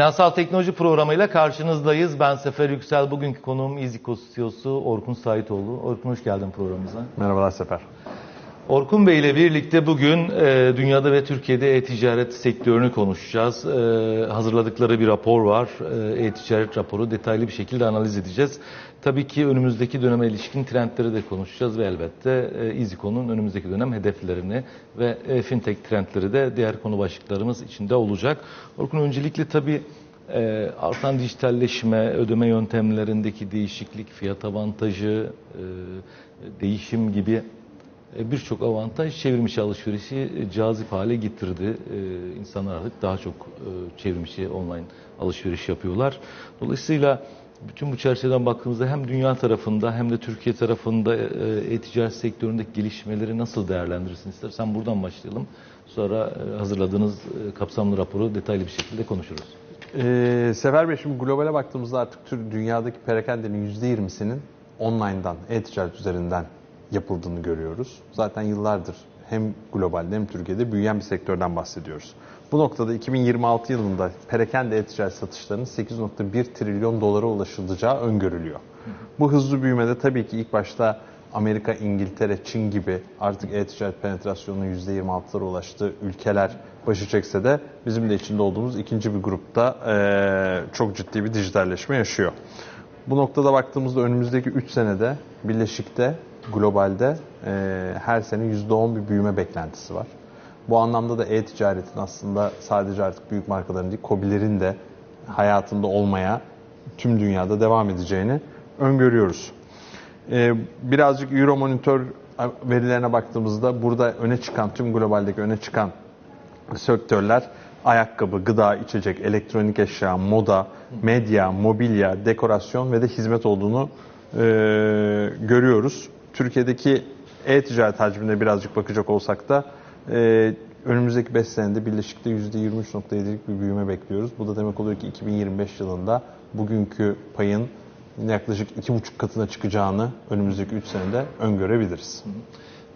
Finansal Teknoloji programıyla karşınızdayız. Ben Sefer Yüksel. Bugünkü konuğum İziko CEO'su Orkun Saitoğlu. Orkun hoş geldin programımıza. Merhabalar Sefer. Orkun Bey ile birlikte bugün e, dünyada ve Türkiye'de e-ticaret sektörünü konuşacağız. E, hazırladıkları bir rapor var. E, e-ticaret raporu detaylı bir şekilde analiz edeceğiz. Tabii ki önümüzdeki döneme ilişkin trendleri de konuşacağız ve elbette e, İziko'nun önümüzdeki dönem hedeflerini ve e, fintech trendleri de diğer konu başlıklarımız içinde olacak. Orkun öncelikle tabii e, artan dijitalleşme, ödeme yöntemlerindeki değişiklik, fiyat avantajı, e, değişim gibi e, birçok avantaj çevrimiçi alışverişi e, cazip hale getirdi. E, İnsanlar artık daha çok çevrimiçi online alışveriş yapıyorlar. Dolayısıyla bütün bu çerçeveden baktığımızda hem dünya tarafında hem de Türkiye tarafında e-ticaret sektöründeki gelişmeleri nasıl değerlendirirsin istersen buradan başlayalım. Sonra hazırladığınız kapsamlı raporu detaylı bir şekilde konuşuruz. Ee, Sefer Bey şimdi globale baktığımızda artık dünyadaki perakendenin %20'sinin online'dan, e-ticaret üzerinden yapıldığını görüyoruz. Zaten yıllardır hem globalde hem Türkiye'de büyüyen bir sektörden bahsediyoruz. Bu noktada 2026 yılında perakende e-ticaret satışlarının 8.1 trilyon dolara ulaşılacağı öngörülüyor. Bu hızlı büyümede tabii ki ilk başta Amerika, İngiltere, Çin gibi artık e-ticaret penetrasyonunun %26'lara ulaştığı ülkeler başı çekse de bizim de içinde olduğumuz ikinci bir grupta e, çok ciddi bir dijitalleşme yaşıyor. Bu noktada baktığımızda önümüzdeki 3 senede Birleşik'te globalde e, her sene %10 bir büyüme beklentisi var. Bu anlamda da e-ticaretin aslında sadece artık büyük markaların değil, COBİ'lerin de hayatında olmaya tüm dünyada devam edeceğini öngörüyoruz. E, birazcık Euromonitor verilerine baktığımızda burada öne çıkan, tüm globaldeki öne çıkan sektörler ayakkabı, gıda, içecek, elektronik eşya, moda, medya, mobilya, dekorasyon ve de hizmet olduğunu e, görüyoruz. Türkiye'deki e-ticaret hacmine birazcık bakacak olsak da e, önümüzdeki 5 senede Birleşik'te %23.7'lik bir büyüme bekliyoruz. Bu da demek oluyor ki 2025 yılında bugünkü payın yaklaşık 2,5 katına çıkacağını önümüzdeki 3 senede öngörebiliriz.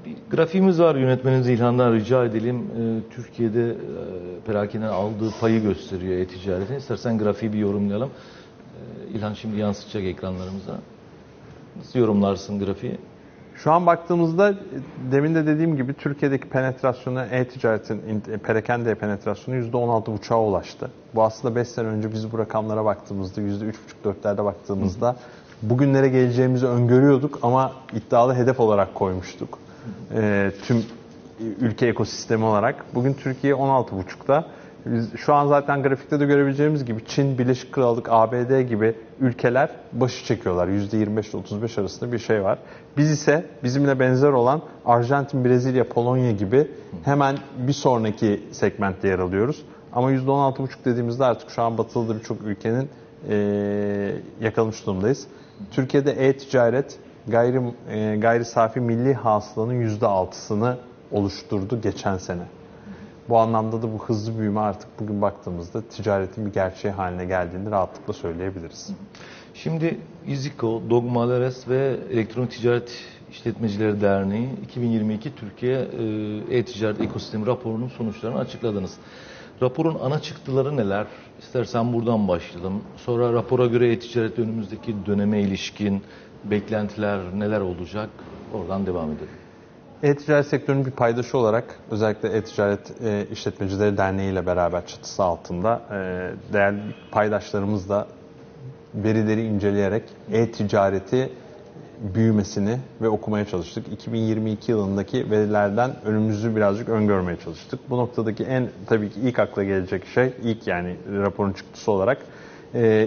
Bir grafiğimiz var yönetmenimiz İlhan'dan rica edelim. Ee, Türkiye'de e, perakenden aldığı payı gösteriyor e-ticaretin. İstersen grafiği bir yorumlayalım. Ee, İlhan şimdi yansıtacak ekranlarımıza. Nasıl yorumlarsın grafiği? Şu an baktığımızda demin de dediğim gibi Türkiye'deki penetrasyonu e-ticaretin perakende penetrasyonu %16,5'a ulaştı. Bu aslında 5 sene önce biz bu rakamlara baktığımızda %3,5-4'lerde baktığımızda bugünlere geleceğimizi öngörüyorduk ama iddialı hedef olarak koymuştuk. E, tüm ülke ekosistemi olarak. Bugün Türkiye 16,5'ta. Biz şu an zaten grafikte de görebileceğimiz gibi Çin, Birleşik Krallık, ABD gibi ülkeler başı çekiyorlar. %25 ile 35 arasında bir şey var. Biz ise bizimle benzer olan Arjantin, Brezilya, Polonya gibi hemen bir sonraki segmentte yer alıyoruz. Ama %16,5 dediğimizde artık şu an batılı birçok ülkenin e, yakalamış durumdayız. Türkiye'de e-ticaret gayri, e, gayri safi milli hasılanın %6'sını oluşturdu geçen sene. Bu anlamda da bu hızlı büyüme artık bugün baktığımızda ticaretin bir gerçeği haline geldiğini rahatlıkla söyleyebiliriz. Şimdi İZİKO, Dogmaleres ve Elektronik Ticaret İşletmecileri Derneği 2022 Türkiye e, E-Ticaret Ekosistemi raporunun sonuçlarını açıkladınız. Raporun ana çıktıları neler? İstersen buradan başlayalım. Sonra rapora göre e-ticaret önümüzdeki döneme ilişkin beklentiler neler olacak? Oradan devam edelim. E-ticaret sektörünün bir paydaşı olarak özellikle E-Ticaret e, İşletmecileri Derneği ile beraber çatısı altında e, değerli paydaşlarımız da verileri inceleyerek e-ticareti büyümesini ve okumaya çalıştık. 2022 yılındaki verilerden önümüzü birazcık öngörmeye çalıştık. Bu noktadaki en tabii ki ilk akla gelecek şey, ilk yani raporun çıktısı olarak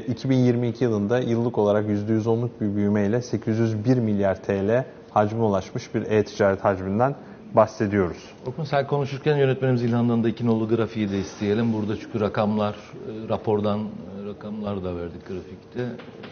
2022 yılında yıllık olarak %110'luk bir büyümeyle 801 milyar TL hacme ulaşmış bir e-ticaret hacminden bahsediyoruz. Okun sen konuşurken yönetmenimiz İlhan'dan da iki nolu grafiği de isteyelim. Burada çünkü rakamlar, e, rapordan e, rakamlar da verdik grafikte.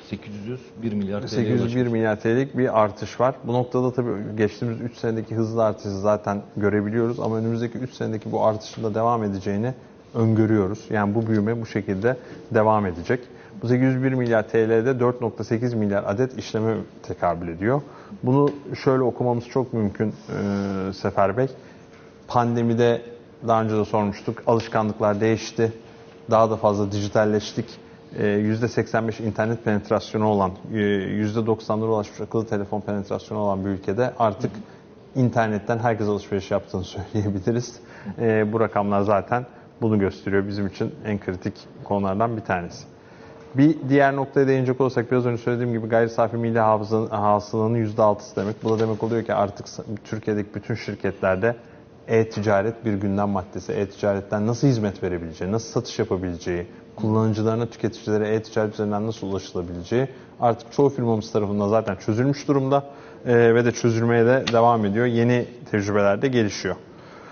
801 milyar TL 801 milyar TL'lik bir artış var. Bu noktada tabii geçtiğimiz 3 senedeki hızlı artışı zaten görebiliyoruz ama önümüzdeki 3 senedeki bu artışın da devam edeceğini öngörüyoruz. Yani bu büyüme bu şekilde devam edecek. Bu 801 milyar TL'de 4.8 milyar adet işleme tekabül ediyor. Bunu şöyle okumamız çok mümkün e, Sefer Bey. Pandemide daha önce de sormuştuk. Alışkanlıklar değişti. daha da fazla dijitalleştik. Ee, %85 internet penetrasyonu olan, e, %90'lara ulaşmış akıllı telefon penetrasyonu olan bir ülkede artık internetten herkes alışveriş yaptığını söyleyebiliriz. Ee, bu rakamlar zaten bunu gösteriyor. Bizim için en kritik konulardan bir tanesi. Bir diğer noktaya değinecek olursak biraz önce söylediğim gibi gayri safi milli hasılanın %6'sı demek. Bu da demek oluyor ki artık Türkiye'deki bütün şirketlerde e-ticaret bir gündem maddesi. E-ticaretten nasıl hizmet verebileceği, nasıl satış yapabileceği, kullanıcılarına, tüketicilere e-ticaret üzerinden nasıl ulaşılabileceği artık çoğu firmamız tarafından zaten çözülmüş durumda Ee, ve de çözülmeye de devam ediyor. Yeni tecrübeler de gelişiyor.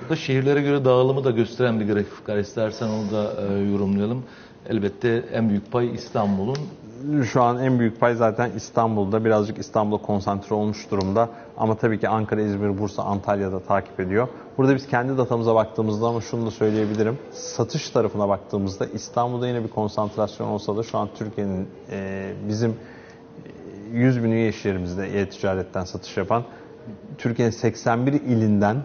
Burada şehirlere göre dağılımı da gösteren bir grafik var. İstersen onu da e, yorumlayalım. Elbette en büyük pay İstanbul'un. Şu an en büyük pay zaten İstanbul'da. Birazcık İstanbul'a konsantre olmuş durumda. Ama tabii ki Ankara, İzmir, Bursa, Antalya'da takip ediyor. Burada biz kendi datamıza baktığımızda ama şunu da söyleyebilirim. Satış tarafına baktığımızda İstanbul'da yine bir konsantrasyon olsa da şu an Türkiye'nin e, bizim 100 bin üye iş yerimizde e-ticaretten satış yapan Türkiye'nin 81 ilinden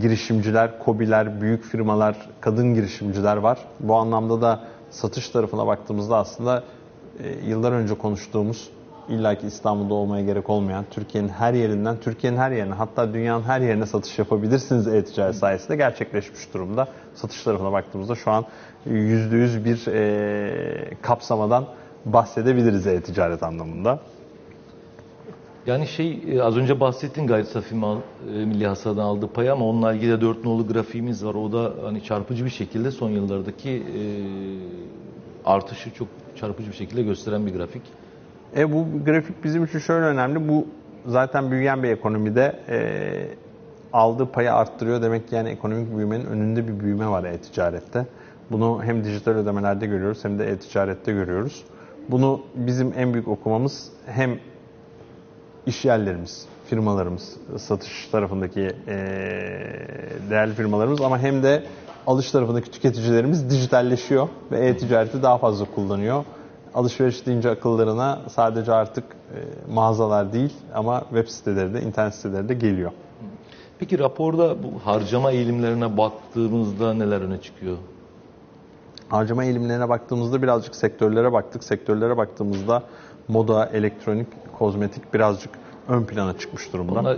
girişimciler, kobiler, büyük firmalar, kadın girişimciler var. Bu anlamda da satış tarafına baktığımızda aslında e, yıllar önce konuştuğumuz illaki İstanbul'da olmaya gerek olmayan Türkiye'nin her yerinden, Türkiye'nin her yerine hatta dünyanın her yerine satış yapabilirsiniz e-ticaret sayesinde gerçekleşmiş durumda. Satış tarafına baktığımızda şu an %100 bir e, kapsamadan bahsedebiliriz e-ticaret anlamında. Yani şey e, az önce bahsettin gayri safi mal, e, milli hasıladan aldığı pay ama onunla ilgili de dört nolu grafiğimiz var. O da hani çarpıcı bir şekilde son yıllardaki e, artışı çok çarpıcı bir şekilde gösteren bir grafik. E bu grafik bizim için şöyle önemli. Bu zaten büyüyen bir ekonomide e, aldığı payı arttırıyor. Demek ki yani ekonomik büyümenin önünde bir büyüme var e-ticarette. Bunu hem dijital ödemelerde görüyoruz hem de e-ticarette görüyoruz. Bunu bizim en büyük okumamız hem iş yerlerimiz, firmalarımız, satış tarafındaki e, değerli firmalarımız ama hem de alış tarafındaki tüketicilerimiz dijitalleşiyor ve e-ticareti daha fazla kullanıyor. Alışveriş deyince akıllarına sadece artık e, mağazalar değil ama web siteleri de, internet siteleri de geliyor. Peki raporda bu harcama eğilimlerine baktığımızda neler öne çıkıyor? Harcama eğilimlerine baktığımızda birazcık sektörlere baktık. Sektörlere baktığımızda moda, elektronik, kozmetik birazcık ön plana çıkmış durumda. Onunla,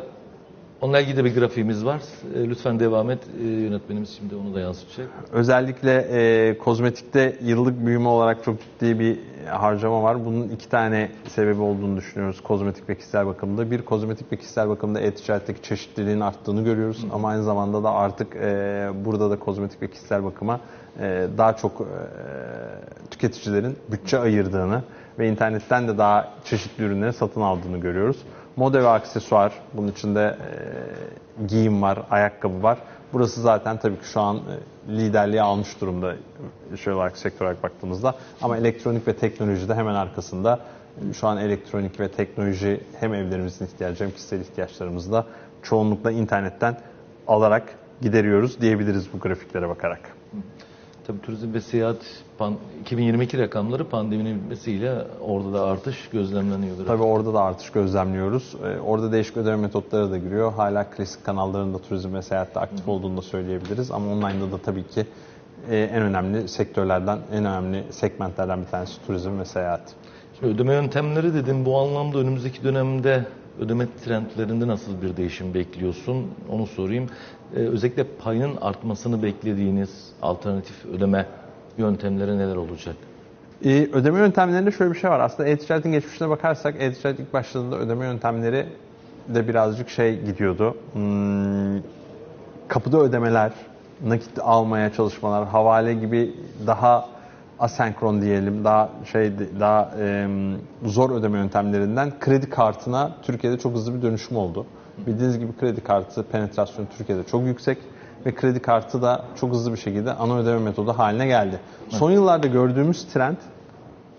onunla ilgili de bir grafiğimiz var. E, lütfen devam et. E, yönetmenimiz şimdi onu da yansıtacak. Özellikle e, kozmetikte yıllık büyüme olarak çok ciddi bir harcama var. Bunun iki tane sebebi olduğunu düşünüyoruz kozmetik ve kişisel bakımda. Bir, kozmetik ve kişisel bakımda e-ticaretteki çeşitliliğin arttığını görüyoruz. Hı. Ama aynı zamanda da artık e, burada da kozmetik ve kişisel bakıma e, daha çok e, tüketicilerin bütçe ayırdığını ve internetten de daha çeşitli ürünleri satın aldığını görüyoruz. Moda ve aksesuar, bunun içinde e, giyim var, ayakkabı var. Burası zaten tabii ki şu an e, liderliği almış durumda şöyle olarak sektör olarak baktığımızda. Ama elektronik ve teknoloji de hemen arkasında. Şu an elektronik ve teknoloji hem evlerimizin ihtiyacı hem kişisel ihtiyaçlarımızda çoğunlukla internetten alarak gideriyoruz diyebiliriz bu grafiklere bakarak. Tabii turizm ve seyahat pan, 2022 rakamları pandeminin bitmesiyle orada da artış gözlemleniyor. Tabii orada da artış gözlemliyoruz. Ee, orada değişik ödeme metotları da giriyor. Hala klasik kanallarında turizm ve seyahatte aktif olduğunu da söyleyebiliriz. Ama online'da da tabii ki e, en önemli sektörlerden, en önemli segmentlerden bir tanesi turizm ve seyahat. Şimdi ödeme yöntemleri dedim. Bu anlamda önümüzdeki dönemde ödeme trendlerinde nasıl bir değişim bekliyorsun? Onu sorayım. Ee, özellikle payın artmasını beklediğiniz alternatif ödeme yöntemleri neler olacak? Ee, ödeme yöntemlerinde şöyle bir şey var. Aslında e-ticaretin geçmişine bakarsak e-ticaret ilk başladığında ödeme yöntemleri de birazcık şey gidiyordu. Hmm, kapıda ödemeler, nakit almaya çalışmalar, havale gibi daha asenkron diyelim, daha şey daha e, zor ödeme yöntemlerinden kredi kartına Türkiye'de çok hızlı bir dönüşüm oldu. Bildiğiniz gibi kredi kartı penetrasyonu Türkiye'de çok yüksek ve kredi kartı da çok hızlı bir şekilde ana ödeme metodu haline geldi. Son yıllarda gördüğümüz trend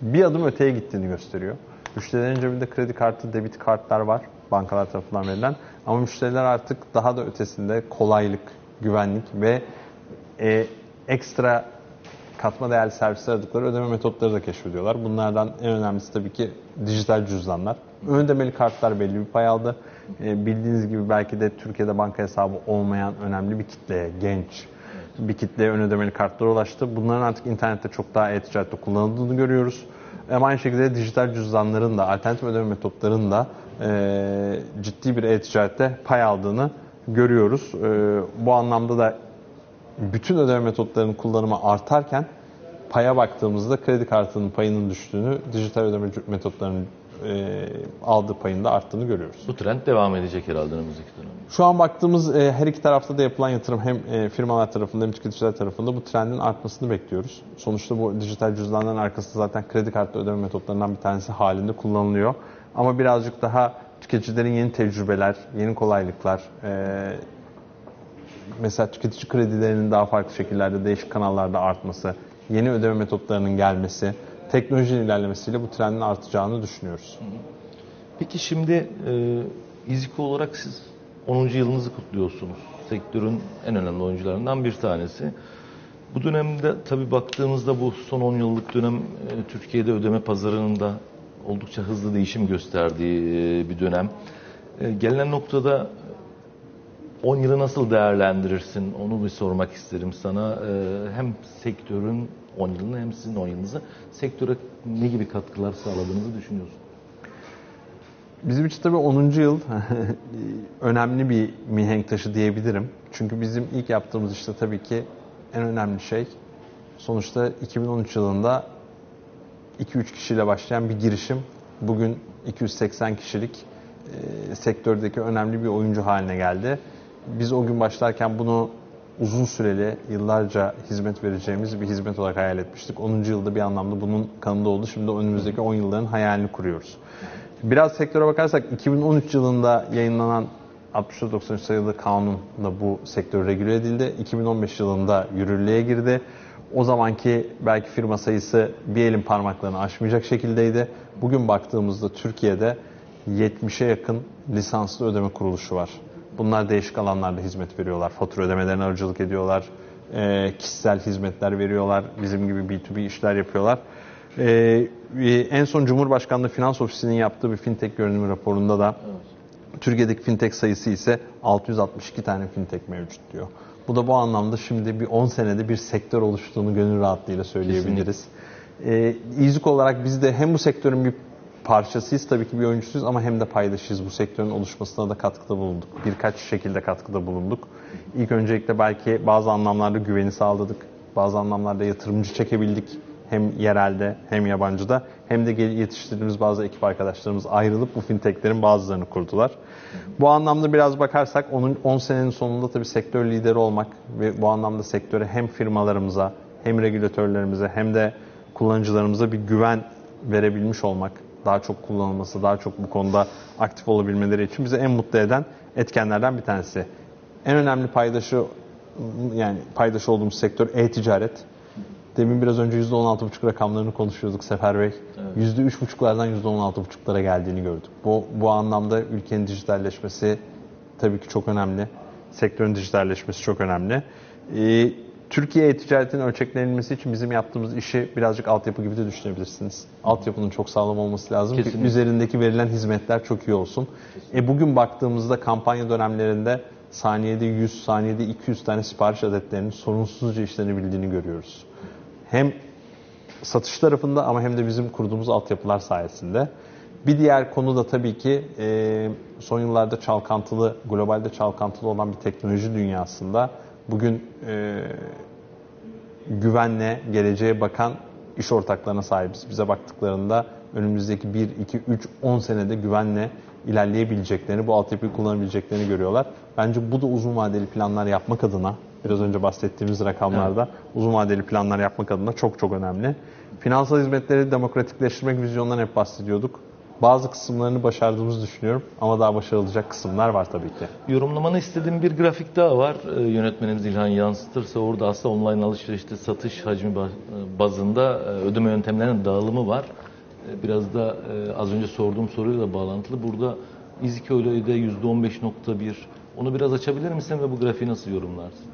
bir adım öteye gittiğini gösteriyor. Müşterilerin cebinde kredi kartı, debit kartlar var bankalar tarafından verilen ama müşteriler artık daha da ötesinde kolaylık, güvenlik ve e, ekstra katma değerli servisler aradıkları ödeme metotları da keşfediyorlar. Bunlardan en önemlisi tabii ki dijital cüzdanlar. Ön ödemeli kartlar belli bir pay aldı. E, bildiğiniz gibi belki de Türkiye'de banka hesabı olmayan önemli bir kitleye, genç, bir kitleye ön ödemeli kartlar ulaştı. Bunların artık internette çok daha e-ticarette kullanıldığını görüyoruz. Ama aynı şekilde dijital cüzdanların da, alternatif ödeme metotlarının da e, ciddi bir e-ticarette pay aldığını görüyoruz. E, bu anlamda da bütün ödeme metotlarının kullanımı artarken paya baktığımızda kredi kartının payının düştüğünü, dijital ödeme metotlarının e, aldığı payın da arttığını görüyoruz. Bu trend devam edecek herhalde önümüzdeki dönemde. Şu an baktığımız e, her iki tarafta da yapılan yatırım hem e, firmalar tarafında hem tüketiciler tarafında bu trendin artmasını bekliyoruz. Sonuçta bu dijital cüzdanların arkasında zaten kredi kartlı ödeme metotlarından bir tanesi halinde kullanılıyor. Ama birazcık daha tüketicilerin yeni tecrübeler, yeni kolaylıklar, e, mesela tüketici kredilerinin daha farklı şekillerde, değişik kanallarda artması, yeni ödeme metotlarının gelmesi, teknolojinin ilerlemesiyle bu trendin artacağını düşünüyoruz. Peki şimdi e, İZİKO olarak siz 10. yılınızı kutluyorsunuz. Sektörün en önemli oyuncularından bir tanesi. Bu dönemde tabii baktığımızda bu son 10 yıllık dönem e, Türkiye'de ödeme pazarının da oldukça hızlı değişim gösterdiği e, bir dönem. E, gelinen noktada 10 yılı nasıl değerlendirirsin onu bir sormak isterim sana. E, hem sektörün 10 yılını hem sizin 10 yılınızı sektöre ne gibi katkılar sağladığınızı düşünüyorsun? Bizim için tabii 10. yıl önemli bir mihenk taşı diyebilirim. Çünkü bizim ilk yaptığımız işte tabii ki en önemli şey sonuçta 2013 yılında 2-3 kişiyle başlayan bir girişim bugün 280 kişilik e, sektördeki önemli bir oyuncu haline geldi. Biz o gün başlarken bunu uzun süreli, yıllarca hizmet vereceğimiz bir hizmet olarak hayal etmiştik. 10. yılda bir anlamda bunun kanında oldu. Şimdi önümüzdeki 10 yılların hayalini kuruyoruz. Biraz sektöre bakarsak 2013 yılında yayınlanan 6493 sayılı kanunla bu sektör regüle edildi. 2015 yılında yürürlüğe girdi. O zamanki belki firma sayısı bir elin parmaklarını aşmayacak şekildeydi. Bugün baktığımızda Türkiye'de 70'e yakın lisanslı ödeme kuruluşu var. Bunlar değişik alanlarda hizmet veriyorlar. Fatura ödemelerine aracılık ediyorlar. E, kişisel hizmetler veriyorlar. Bizim gibi B2B işler yapıyorlar. Ee, en son Cumhurbaşkanlığı Finans Ofisi'nin yaptığı bir fintech görünümü raporunda da Türkiye'deki fintech sayısı ise 662 tane fintech mevcut diyor. Bu da bu anlamda şimdi bir 10 senede bir sektör oluştuğunu gönül rahatlığıyla söyleyebiliriz. Ee, İZİK olarak biz de hem bu sektörün bir parçasıyız tabii ki bir oyuncusuyuz ama hem de paydaşıyız. Bu sektörün oluşmasına da katkıda bulunduk. Birkaç şekilde katkıda bulunduk. İlk öncelikle belki bazı anlamlarda güveni sağladık. Bazı anlamlarda yatırımcı çekebildik hem yerelde hem yabancıda hem de yetiştirdiğimiz bazı ekip arkadaşlarımız ayrılıp bu fintechlerin bazılarını kurdular. Bu anlamda biraz bakarsak onun 10 senenin sonunda tabii sektör lideri olmak ve bu anlamda sektöre hem firmalarımıza hem regülatörlerimize hem de kullanıcılarımıza bir güven verebilmiş olmak, daha çok kullanılması, daha çok bu konuda aktif olabilmeleri için bizi en mutlu eden etkenlerden bir tanesi. En önemli paydaşı yani paydaşı olduğumuz sektör e-ticaret. Demin biraz önce %16,5 rakamlarını konuşuyorduk Sefer Bey. Evet. %3,5'lardan %16,5'lara geldiğini gördük. Bu, bu anlamda ülkenin dijitalleşmesi tabii ki çok önemli. Sektörün dijitalleşmesi çok önemli. Ee, Türkiye ticaretin ölçeklenilmesi için bizim yaptığımız işi birazcık altyapı gibi de düşünebilirsiniz. Altyapının çok sağlam olması lazım Kesinlikle. ki üzerindeki verilen hizmetler çok iyi olsun. E bugün baktığımızda kampanya dönemlerinde saniyede 100, saniyede 200 tane sipariş adetlerinin sorunsuzca işlenebildiğini görüyoruz hem satış tarafında ama hem de bizim kurduğumuz altyapılar sayesinde. Bir diğer konu da tabii ki e, son yıllarda çalkantılı, globalde çalkantılı olan bir teknoloji dünyasında bugün e, güvenle geleceğe bakan iş ortaklarına sahibiz. Bize baktıklarında önümüzdeki 1, 2, 3, 10 senede güvenle ilerleyebileceklerini, bu altyapıyı kullanabileceklerini görüyorlar. Bence bu da uzun vadeli planlar yapmak adına biraz önce bahsettiğimiz rakamlarda evet. uzun vadeli planlar yapmak adına çok çok önemli. Finansal hizmetleri demokratikleştirmek vizyonundan hep bahsediyorduk. Bazı kısımlarını başardığımızı düşünüyorum ama daha başarılacak kısımlar var tabii ki. Yorumlamanı istediğim bir grafik daha var. Ee, yönetmenimiz İlhan yansıtırsa orada aslında online alışverişte satış hacmi bazında e, ödeme yöntemlerinin dağılımı var. E, biraz da e, az önce sorduğum soruyla bağlantılı. Burada İziköy'de %15.1 onu biraz açabilir misin ve bu grafiği nasıl yorumlarsın?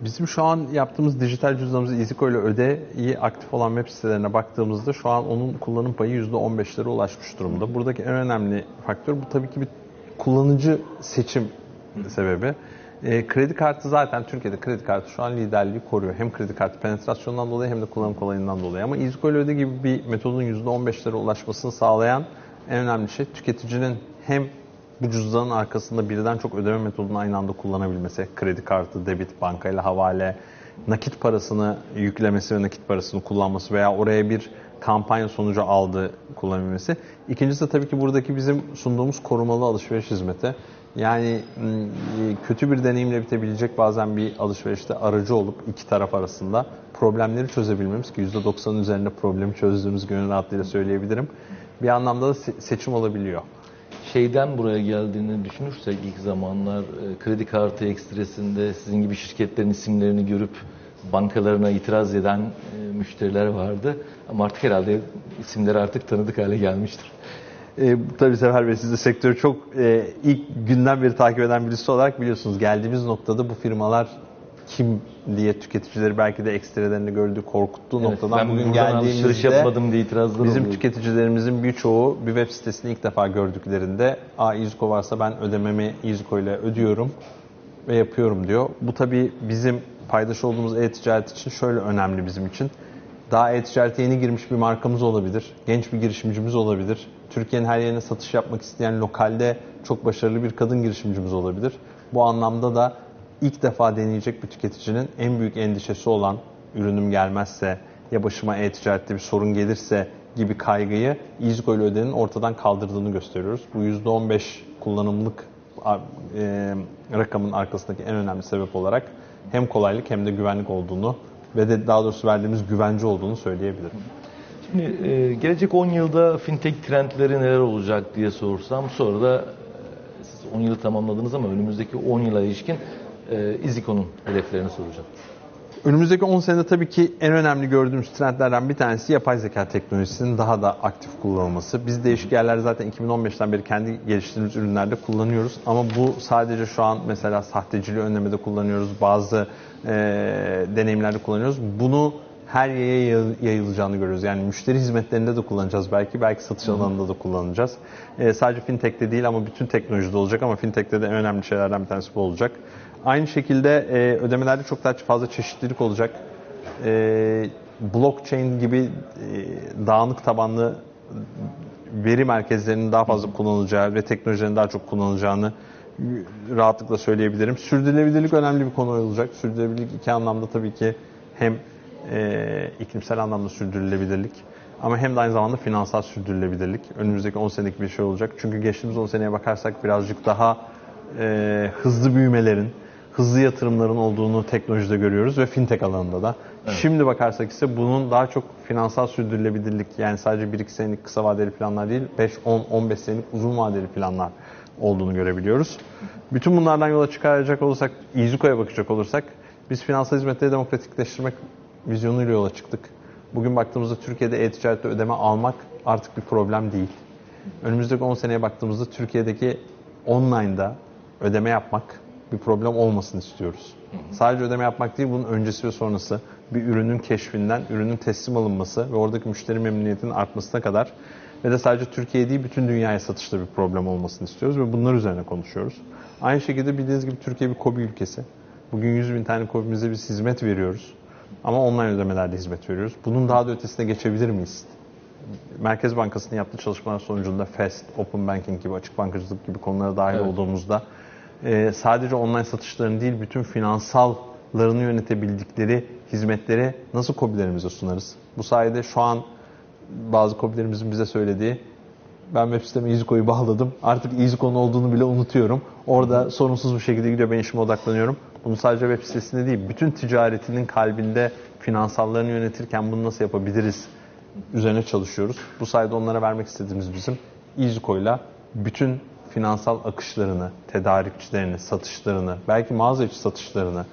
Bizim şu an yaptığımız dijital cüzdanımız İziko ile Öde'yi aktif olan web sitelerine baktığımızda şu an onun kullanım payı %15'lere ulaşmış durumda. Buradaki en önemli faktör bu tabii ki bir kullanıcı seçim sebebi. E, kredi kartı zaten Türkiye'de kredi kartı şu an liderliği koruyor. Hem kredi kartı penetrasyonundan dolayı hem de kullanım kolayından dolayı. Ama EasyCo ile öde gibi bir metodun %15'lere ulaşmasını sağlayan en önemli şey tüketicinin hem bu cüzdanın arkasında birden çok ödeme metodunu aynı anda kullanabilmesi. Kredi kartı, debit, bankayla havale, nakit parasını yüklemesi ve nakit parasını kullanması veya oraya bir kampanya sonucu aldığı kullanabilmesi. İkincisi de tabii ki buradaki bizim sunduğumuz korumalı alışveriş hizmeti. Yani m, kötü bir deneyimle bitebilecek bazen bir alışverişte aracı olup iki taraf arasında problemleri çözebilmemiz ki %90'ın üzerinde problemi çözdüğümüz gönül rahatlığıyla söyleyebilirim. Bir anlamda da se- seçim olabiliyor. Şeyden buraya geldiğini düşünürsek ilk zamanlar e, kredi kartı ekstresinde sizin gibi şirketlerin isimlerini görüp bankalarına itiraz eden e, müşteriler vardı. Ama artık herhalde isimleri artık tanıdık hale gelmiştir. E, tabii Sefer Bey siz de sektörü çok e, ilk günden beri takip eden birisi olarak biliyorsunuz. Geldiğimiz noktada bu firmalar kim diye tüketicileri belki de ekstrelerini gördüğü, korkuttuğu Evet, noktadan bugün buradan alışveriş geldiğimizde yapmadım diye itirazlar bizim oluyor. tüketicilerimizin birçoğu bir web sitesini ilk defa gördüklerinde Aa İzko varsa ben ödememi İzko ile ödüyorum ve yapıyorum diyor. Bu tabii bizim paydaş olduğumuz e-ticaret için şöyle önemli bizim için. Daha e-ticarete yeni girmiş bir markamız olabilir. Genç bir girişimcimiz olabilir. Türkiye'nin her yerine satış yapmak isteyen lokalde çok başarılı bir kadın girişimcimiz olabilir. Bu anlamda da ilk defa deneyecek bir tüketicinin en büyük endişesi olan ürünüm gelmezse ya başıma e-ticarette bir sorun gelirse gibi kaygıyı İzgo ödenin ortadan kaldırdığını gösteriyoruz. Bu %15 kullanımlık e, rakamın arkasındaki en önemli sebep olarak hem kolaylık hem de güvenlik olduğunu ve de daha doğrusu verdiğimiz güvence olduğunu söyleyebilirim. Şimdi e, gelecek 10 yılda fintech trendleri neler olacak diye sorsam sonra da e, siz 10 yılı tamamladınız ama önümüzdeki 10 yıla ilişkin e, İziko'nun hedeflerini soracağım. Önümüzdeki 10 senede tabii ki en önemli gördüğümüz trendlerden bir tanesi yapay zeka teknolojisinin daha da aktif kullanılması. Biz değişik yerlerde zaten 2015'ten beri kendi geliştirdiğimiz ürünlerde kullanıyoruz. Ama bu sadece şu an mesela sahteciliği önlemede kullanıyoruz. Bazı e, deneyimlerde kullanıyoruz. Bunu her yere yayıl- yayılacağını görüyoruz. Yani müşteri hizmetlerinde de kullanacağız belki. Belki satış alanında da kullanacağız. E, sadece fintech'te değil ama bütün teknolojide olacak ama fintech'te de en önemli şeylerden bir tanesi bu olacak. Aynı şekilde e, ödemelerde çok daha fazla çeşitlilik olacak. E, blockchain gibi e, dağınık tabanlı veri merkezlerinin daha fazla kullanılacağı ve teknolojilerin daha çok kullanılacağını rahatlıkla söyleyebilirim. Sürdürülebilirlik önemli bir konu olacak. Sürdürülebilirlik iki anlamda tabii ki hem e, iklimsel anlamda sürdürülebilirlik ama hem de aynı zamanda finansal sürdürülebilirlik. Önümüzdeki 10 senelik bir şey olacak. Çünkü geçtiğimiz 10 seneye bakarsak birazcık daha e, hızlı büyümelerin, hızlı yatırımların olduğunu teknolojide görüyoruz ve fintech alanında da. Şimdi bakarsak ise bunun daha çok finansal sürdürülebilirlik yani sadece 1-2 senelik kısa vadeli planlar değil 5, 10, 15 senelik uzun vadeli planlar olduğunu görebiliyoruz. Bütün bunlardan yola çıkaracak olursak, İZUKO'ya bakacak olursak biz finansal hizmetleri demokratikleştirmek vizyonuyla yola çıktık. Bugün baktığımızda Türkiye'de e-ticarette ödeme almak artık bir problem değil. Önümüzdeki 10 seneye baktığımızda Türkiye'deki online'da ödeme yapmak bir problem olmasını istiyoruz. Sadece ödeme yapmak değil, bunun öncesi ve sonrası bir ürünün keşfinden, ürünün teslim alınması ve oradaki müşteri memnuniyetinin artmasına kadar ve de sadece Türkiye değil bütün dünyaya satışta bir problem olmasını istiyoruz ve bunlar üzerine konuşuyoruz. Aynı şekilde bildiğiniz gibi Türkiye bir KOBİ ülkesi. Bugün 100 bin tane KOBİ'mize biz hizmet veriyoruz. Ama online ödemelerde hizmet veriyoruz. Bunun daha da ötesine geçebilir miyiz? Merkez Bankası'nın yaptığı çalışmalar sonucunda FAST, Open Banking gibi, açık bankacılık gibi konulara dahil Evet. olduğumuzda e, sadece online satışların değil, bütün finansallarını yönetebildikleri hizmetleri nasıl KOBİ'lerimize sunarız? Bu sayede şu an bazı KOBİ'lerimizin bize söylediği ben web siteme EasyCo'yu bağladım. Artık EasyCo'nun olduğunu bile unutuyorum. Orada sorunsuz bir şekilde gidiyor ben işime odaklanıyorum. Bunu sadece web sitesinde değil, bütün ticaretinin kalbinde finansallarını yönetirken bunu nasıl yapabiliriz üzerine çalışıyoruz. Bu sayede onlara vermek istediğimiz bizim EasyCo'yla bütün finansal akışlarını, tedarikçilerini, satışlarını, belki mağaza içi satışlarını,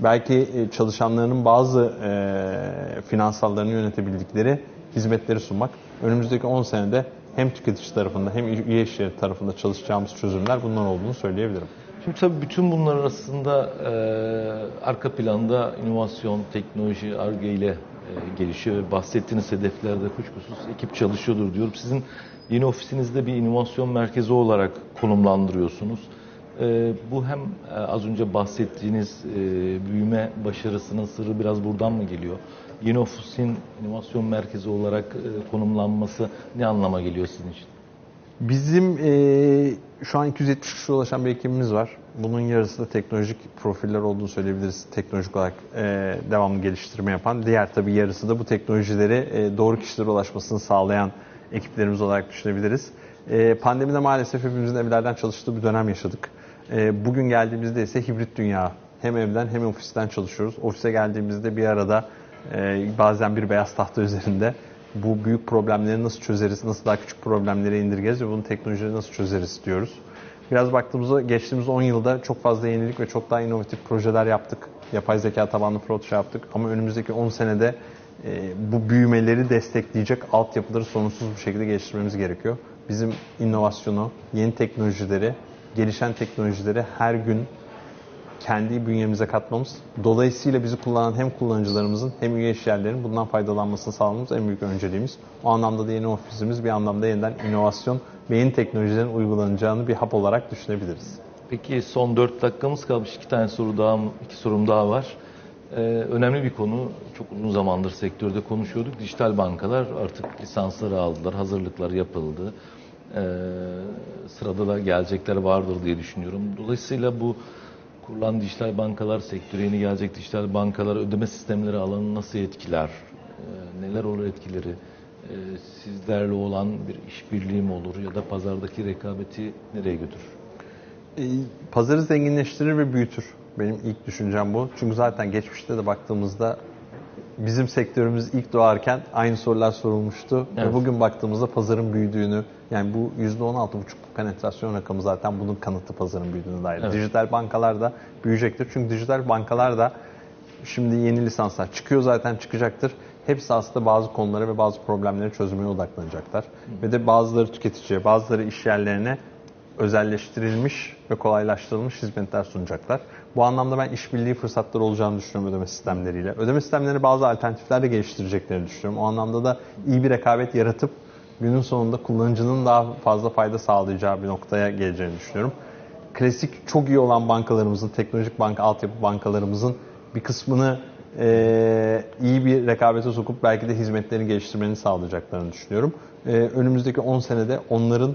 belki e, çalışanlarının bazı e, finansallarını yönetebildikleri hizmetleri sunmak. Önümüzdeki 10 senede hem tüketici tarafında hem üye işleri tarafında çalışacağımız çözümler bunlar olduğunu söyleyebilirim. Şimdi tabii bütün bunlar arasında e, arka planda inovasyon, teknoloji, ARGE ile e, gelişiyor bahsettiğiniz hedeflerde kuşkusuz ekip çalışıyordur diyorum. Sizin yeni ofisinizde bir inovasyon merkezi olarak konumlandırıyorsunuz. E, bu hem e, az önce bahsettiğiniz e, büyüme başarısının sırrı biraz buradan mı geliyor? Yeni ofisin inovasyon merkezi olarak e, konumlanması ne anlama geliyor sizin için? Bizim e, şu an 270 kişi ulaşan bir ekibimiz var. Bunun yarısı da teknolojik profiller olduğunu söyleyebiliriz. Teknolojik olarak e, devamlı geliştirme yapan. Diğer tabii yarısı da bu teknolojileri e, doğru kişilere ulaşmasını sağlayan ekiplerimiz olarak düşünebiliriz. E, pandemide maalesef hepimizin evlerden çalıştığı bir dönem yaşadık. E, bugün geldiğimizde ise hibrit dünya. Hem evden hem ofisten çalışıyoruz. Ofise geldiğimizde bir arada e, bazen bir beyaz tahta üzerinde bu büyük problemleri nasıl çözeriz, nasıl daha küçük problemlere indirgeriz ve bunu teknolojileri nasıl çözeriz diyoruz. Biraz baktığımızda geçtiğimiz 10 yılda çok fazla yenilik ve çok daha inovatif projeler yaptık. Yapay zeka tabanlı proje yaptık ama önümüzdeki 10 senede bu büyümeleri destekleyecek altyapıları sorunsuz bir şekilde geliştirmemiz gerekiyor. Bizim inovasyonu, yeni teknolojileri, gelişen teknolojileri her gün kendi bünyemize katmamız, dolayısıyla bizi kullanan hem kullanıcılarımızın hem üye işyerlerin bundan faydalanmasını sağlamamız en büyük önceliğimiz. O anlamda da yeni ofisimiz bir anlamda yeniden inovasyon ve yeni teknolojilerin uygulanacağını bir hap olarak düşünebiliriz. Peki son 4 dakikamız kalmış. iki tane soru daha, iki sorum daha var. Ee, önemli bir konu. Çok uzun zamandır sektörde konuşuyorduk. Dijital bankalar artık lisansları aldılar, hazırlıklar yapıldı. Ee, sırada da gelecekler vardır diye düşünüyorum. Dolayısıyla bu kurulan dijital bankalar sektörü yeni gelecek dijital bankalar ödeme sistemleri alanını nasıl etkiler? Ee, neler olur etkileri? Ee, sizlerle olan bir işbirliği mi olur ya da pazardaki rekabeti nereye götürür? E, Pazarı zenginleştirir ve büyütür. Benim ilk düşüncem bu. Çünkü zaten geçmişte de baktığımızda bizim sektörümüz ilk doğarken aynı sorular sorulmuştu. Evet. Ve bugün baktığımızda pazarın büyüdüğünü, yani bu %16,5 penetrasyon rakamı zaten bunun kanıtı pazarın büyüdüğüne dair. Evet. Dijital bankalar da büyüyecektir. Çünkü dijital bankalar da şimdi yeni lisanslar çıkıyor zaten çıkacaktır. Hepsi aslında bazı konulara ve bazı problemleri çözmeye odaklanacaklar. Ve de bazıları tüketiciye, bazıları iş yerlerine özelleştirilmiş ve kolaylaştırılmış hizmetler sunacaklar. Bu anlamda ben işbirliği fırsatları olacağını düşünüyorum ödeme sistemleriyle. Ödeme sistemleri bazı alternatifler de geliştireceklerini düşünüyorum. O anlamda da iyi bir rekabet yaratıp günün sonunda kullanıcının daha fazla fayda sağlayacağı bir noktaya geleceğini düşünüyorum. Klasik çok iyi olan bankalarımızın, teknolojik banka, altyapı bankalarımızın bir kısmını eee, iyi bir rekabete sokup belki de hizmetlerini geliştirmeni sağlayacaklarını düşünüyorum. Eee, önümüzdeki 10 senede onların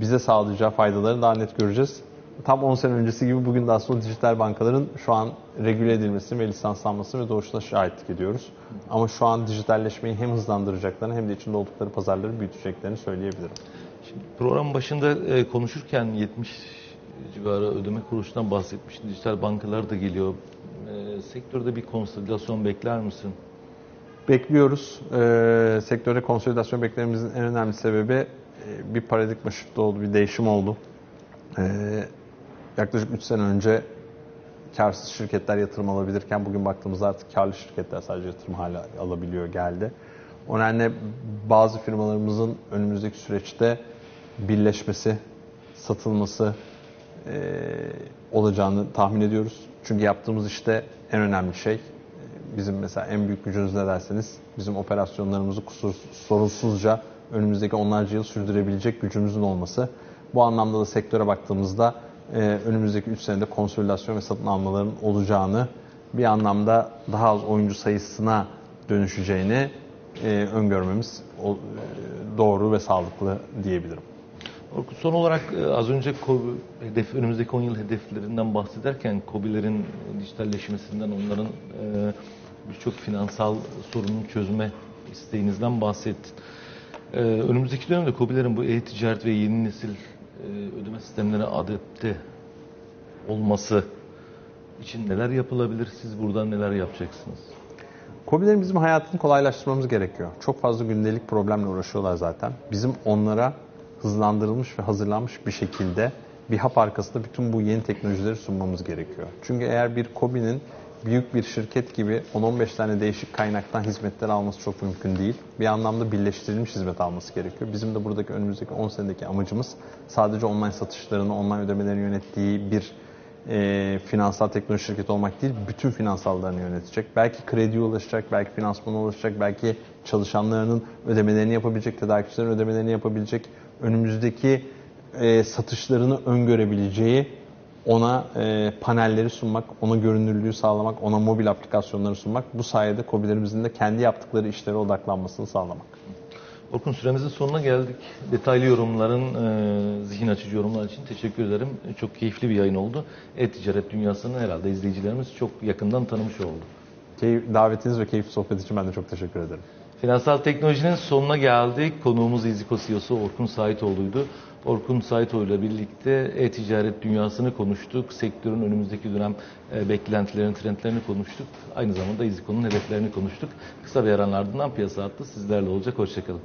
bize sağlayacağı faydaları daha net göreceğiz. Tam 10 sene öncesi gibi bugün de aslında dijital bankaların şu an regüle edilmesi ve lisanslanması ve doğuşuna şahitlik ediyoruz. Ama şu an dijitalleşmeyi hem hızlandıracaklarını hem de içinde oldukları pazarları büyüteceklerini söyleyebilirim. Şimdi program başında e, konuşurken 70 civarı ödeme kuruluşundan bahsetmiştin. Dijital bankalar da geliyor. E, sektörde bir konsolidasyon bekler misin? Bekliyoruz. Ee, sektörde konsolidasyon beklememizin en önemli sebebi e, bir paradigma shift oldu, bir değişim oldu. Ee, yaklaşık 3 sene önce karsız şirketler yatırım alabilirken bugün baktığımızda artık karlı şirketler sadece yatırım hala alabiliyor geldi. O nedenle bazı firmalarımızın önümüzdeki süreçte birleşmesi, satılması e, olacağını tahmin ediyoruz. Çünkü yaptığımız işte en önemli şey e, bizim mesela en büyük gücümüz ne derseniz bizim operasyonlarımızı kusursuz, sorunsuzca önümüzdeki onlarca yıl sürdürebilecek gücümüzün olması. Bu anlamda da sektöre baktığımızda e, önümüzdeki 3 senede konsolidasyon ve satın almaların olacağını bir anlamda daha az oyuncu sayısına dönüşeceğini e, öngörmemiz o- e, doğru ve sağlıklı diyebilirim. Son olarak e, az önce hedef, önümüzdeki 10 yıl hedeflerinden bahsederken KOBİ'lerin dijitalleşmesinden onların e, birçok finansal sorunun çözme isteğinizden bahsettin. E, önümüzdeki dönemde KOBİ'lerin bu e-ticaret ve yeni nesil e, ödeme sistemlerine adapte olması için neler yapılabilir? Siz buradan neler yapacaksınız? KOBİ'lerin bizim hayatını kolaylaştırmamız gerekiyor. Çok fazla gündelik problemle uğraşıyorlar zaten. Bizim onlara hızlandırılmış ve hazırlanmış bir şekilde bir hap arkasında bütün bu yeni teknolojileri sunmamız gerekiyor. Çünkü eğer bir KOBİ'nin büyük bir şirket gibi 10-15 tane değişik kaynaktan hizmetler alması çok mümkün değil. Bir anlamda birleştirilmiş hizmet alması gerekiyor. Bizim de buradaki önümüzdeki 10 senedeki amacımız sadece online satışlarını, online ödemelerini yönettiği bir e, finansal teknoloji şirketi olmak değil, bütün finansallarını yönetecek. Belki krediye ulaşacak, belki finansmana ulaşacak, belki çalışanlarının ödemelerini yapabilecek, tedarikçilerin ödemelerini yapabilecek, önümüzdeki e, satışlarını öngörebileceği ona e, panelleri sunmak, ona görünürlüğü sağlamak, ona mobil aplikasyonları sunmak. Bu sayede COBİ'lerimizin de kendi yaptıkları işlere odaklanmasını sağlamak. Orkun süremizin sonuna geldik. Detaylı yorumların, e, zihin açıcı yorumlar için teşekkür ederim. Çok keyifli bir yayın oldu. E-ticaret dünyasını herhalde izleyicilerimiz çok yakından tanımış oldu. Keyif, davetiniz ve keyifli sohbet için ben de çok teşekkür ederim. Finansal teknolojinin sonuna geldik. Konuğumuz İziko CEO'su Orkun Saitoğlu'ydu. Orkun Saitoğlu ile birlikte e-ticaret dünyasını konuştuk. Sektörün önümüzdeki dönem e, beklentilerini, trendlerini konuştuk. Aynı zamanda İziko'nun hedeflerini konuştuk. Kısa bir aranın ardından piyasa attı. Sizlerle olacak. Hoşçakalın.